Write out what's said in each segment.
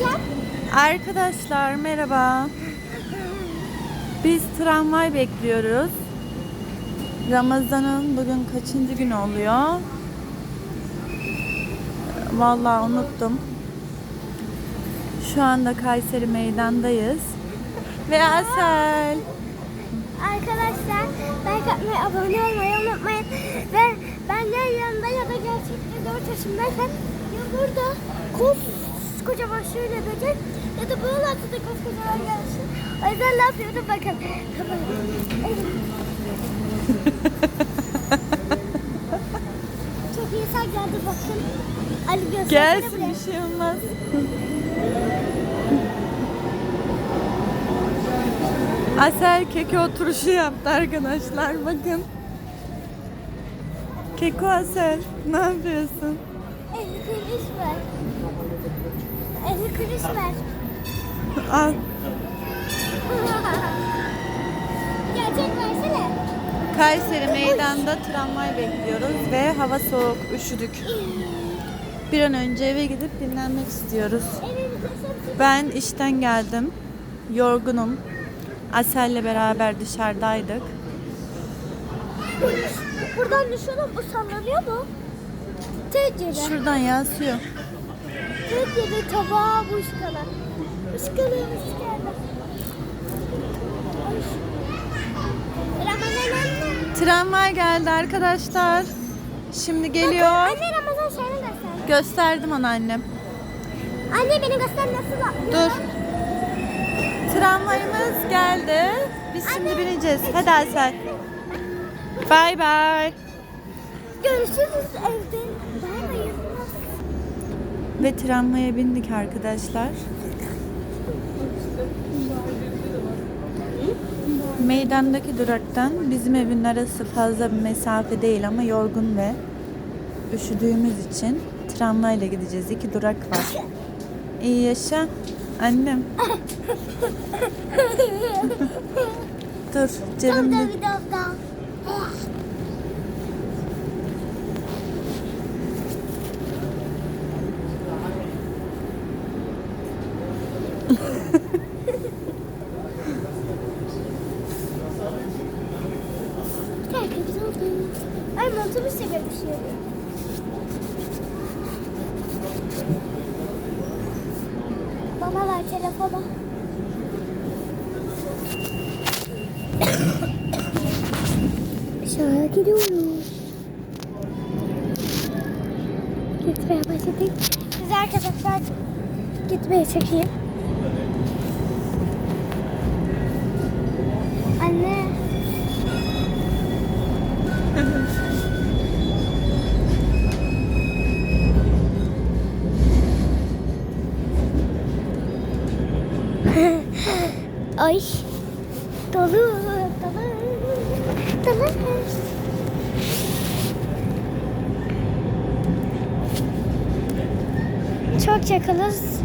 gideceğim. Arkadaşlar merhaba. Biz tramvay bekliyoruz. Ramazan'ın bugün kaçıncı gün oluyor? Vallahi unuttum. Şu anda Kayseri meydandayız. Ve Asel. Arkadaşlar like atmayı, abone olmayı unutmayın. Ve ben ya yanında ya da gerçekte 4 yaşımdayken ya burada koskocaman şöyle böcek ya da bu yol altında koskocaman gelsin. O yüzden ne yapıyordum bakın. Çok iyi sen geldi bakın. Ali Gelsin bir şey olmaz. Asel keke oturuşu yaptı arkadaşlar. Bakın. Keko Asel. Ne yapıyorsun? Elli kuruş ver. Ver. Al. Gerçek versene. Kayseri meydanda tramvay bekliyoruz ve hava soğuk, üşüdük. Bir an önce eve gidip dinlenmek istiyoruz. Ben işten geldim. Yorgunum. Asel'le beraber dışarıdaydık. Buradan düşüyorum. Bu sallanıyor mu? Tencere. Şuradan yansıyor. Tencere tabağa bu ışkala. Işkala ışkala. Ramazan anne. Tramvay geldi arkadaşlar. Şimdi geliyor. Anne Ramazan seni göster. Gösterdim ona annem. Anne beni göster nasıl. Dur. Tramvayımız geldi. Biz şimdi bineceğiz. Hadi Asel. Bay bay. Görüşürüz evde. Ve tramvaya bindik arkadaşlar. Meydandaki duraktan bizim evin arası fazla bir mesafe değil ama yorgun ve üşüdüğümüz için tramvayla gideceğiz. İki durak var. İyi yaşa. Annem. Dur cebimde. Burada bir dakika. Tertemiz oldu. Ay montumu seviyorum. Bana ver telefonu. Aşağıya gidiyoruz. Gitmeye başladık. Siz arkadaşlar gitmeye çekeyim. Anne. Ay. Dolu, dolu, dolu. Çok çakalız.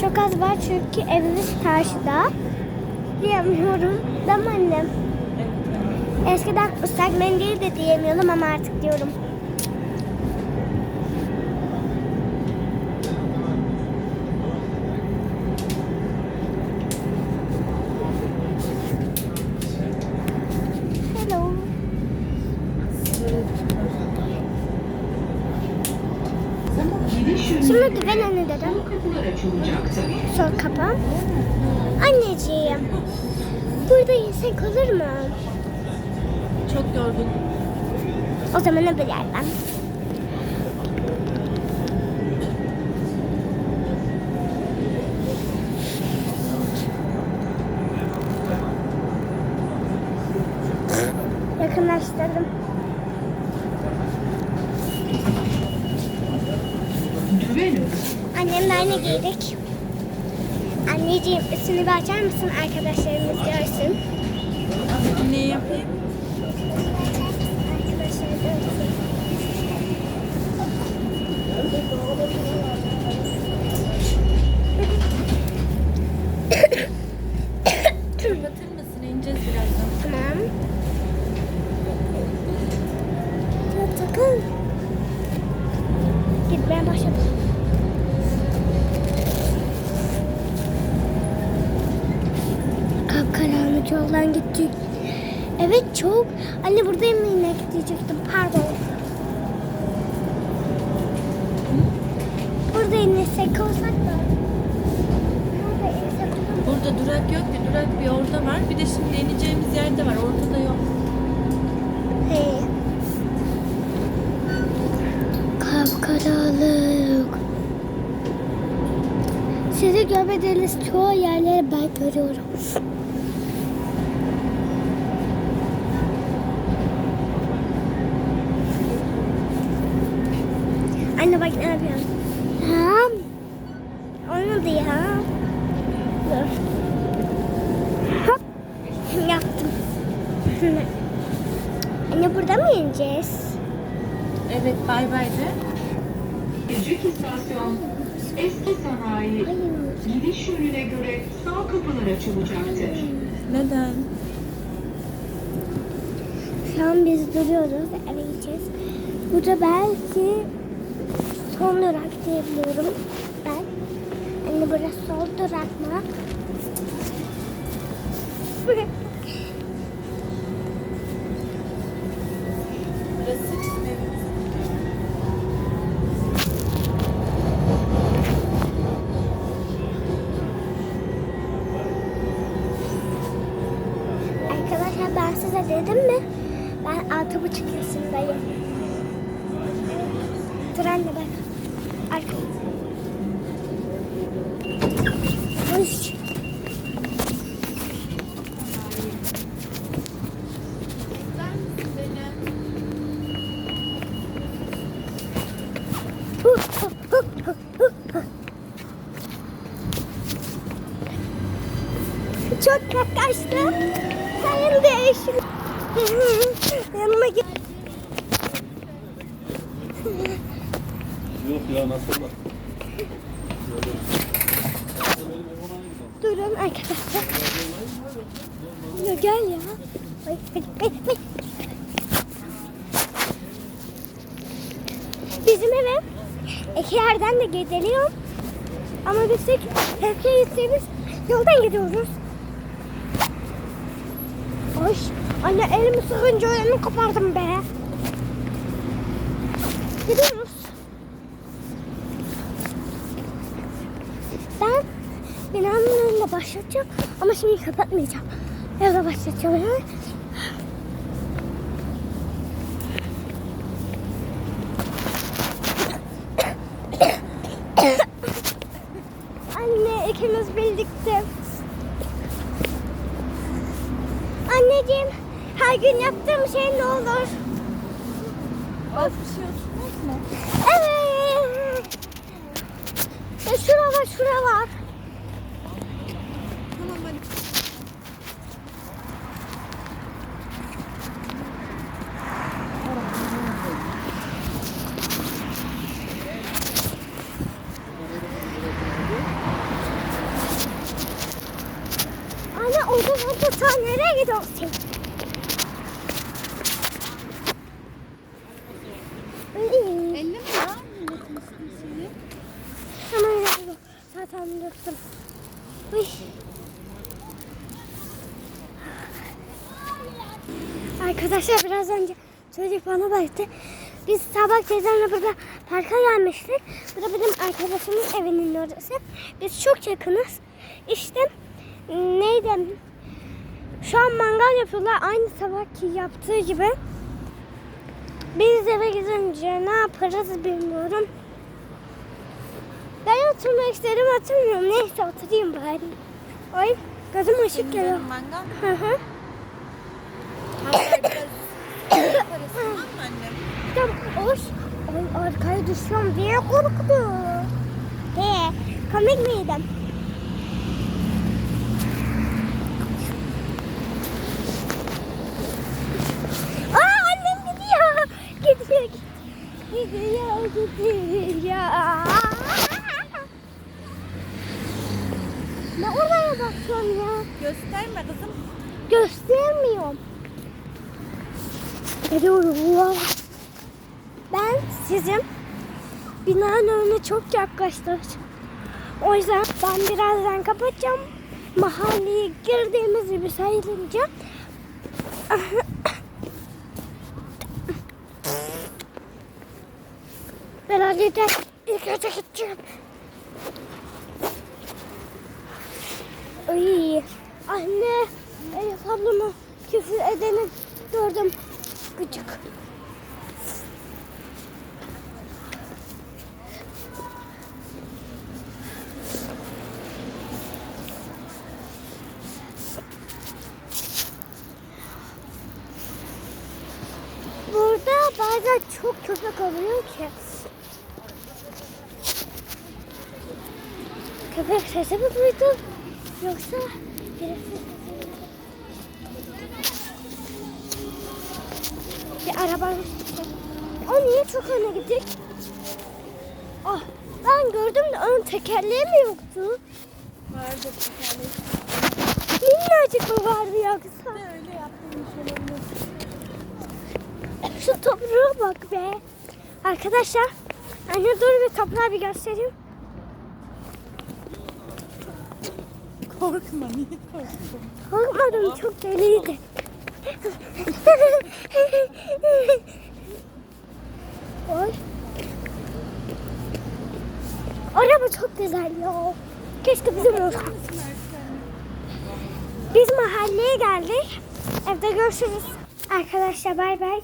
Çok az var çünkü evimiz karşıda. Diyemiyorum. Değil mi annem? Eskiden ıslak mendil de diyemiyordum ama artık diyorum. Hello. Şimdi güven anne dedim. Sol kapı. Anneciğim. Burada insek olur mu? Çok yorgun. O zaman öbür yerden. Yakınlaştırdım. Annemle aynı giydik. Anneciğim üstünü bir açar mısın arkadaşlarımız görsün. Ne yapayım? Arkadaşlar görsün. Evet çok. Anne burada yemeğine diyecektim. Pardon. Burada inesek olsak da. Burada inesek durak yok ki. Durak bir orada var. Bir de şimdi ineceğimiz yerde var. Ortada yok. He. Kapkaranlık. Sizi görmediğiniz çoğu yerleri ben görüyorum. Anne bak ne yapıyorum. Ha? Olmadı ya. Dur. Hop. Yaptım. Anne burada mı ineceğiz? Evet bay bay de. Küçük istasyon eski sanayi Hayır. gidiş yönüne göre sağ kapılar açılacaktır. Neden? Şu an biz duruyoruz. Eve gideceğiz. Burada belki son durak diyebiliyorum. Ben. Anne burası sol durak mı? Arkadaşlar ben size dedim mi? Ben altı buçuk yaşındayım. Anne bak. Arka. Hoş. Çok yaklaştı. Sayın değişim. Yanıma gel. Yok ya nasıl bak. Durun arkadaşlar. Ya gel ya. Ay, ay, ay, ay. Bizim eve iki yerden de gidiliyor. Ama biz tek tepkiye gitseniz yoldan gidiyoruz. Ay, anne elimi sıkınca elimi kopardım be. Gidiyoruz. Ben binanın önünde başlatacağım ama şimdi kapatmayacağım. Evde başlatacağım. Anne ikimiz birlikte. Anneciğim her gün yaptığım şey ne olur? Az bir şey oturmaz mı? Evet. Ya şura var şura var. Tamam hadi. Anne o zaman da sen nereye gidiyorsun? Elli mi ya? Hemen yapıyorum. Zaten döktüm. Arkadaşlar biraz önce çocuk bana baktı. Biz sabah teyzemle burada parka gelmiştik. Bu da benim arkadaşımın evinin orası. Biz çok yakınız. İşte neydi? Şu an mangal yapıyorlar. Aynı sabahki yaptığı gibi. Biz eve gidince ne yaparız bilmiyorum. Ben oturmak istedim oturmuyorum. Neyse oturayım bari. Ay gözüm ışık geliyor. Mangal? Hı hı. Hatta biraz yaparız tamam mı annem? Tamam hoş. Ay arkaya düşüyorum diye korktu. He komik miydim? Ne oraya bakıyorsun ya? Gösterme kızım. Göstermiyorum. Geliyorum. Ben sizin binanın önüne çok yaklaştım. O yüzden ben birazdan kapatacağım. mahalleye girdiğimiz gibi sayılınca ben halleder ilk önce gideceğim. Ay, anne Elif ablamı küfür edeni gördüm. Gıcık. Burada bazen çok köpek oluyor ki. Köpek sesi mi duydun? Yoksa birisi? Bir araba O niye çok öne gidik? Ah, ben gördüm de onun tekerleği mi yoktu? Vardı Minnacık mı vardı yoksa? Öyle yaptığım olabilir. Şu toprağa bak be. Arkadaşlar, anne dur bir toprağı bir göstereyim. Korkma niye korktun? Korkmadım çok deliydi. Oy. Araba çok güzel ya. Keşke bizim olsa. Biz mahalleye geldik. Evde görüşürüz. Arkadaşlar bay bay.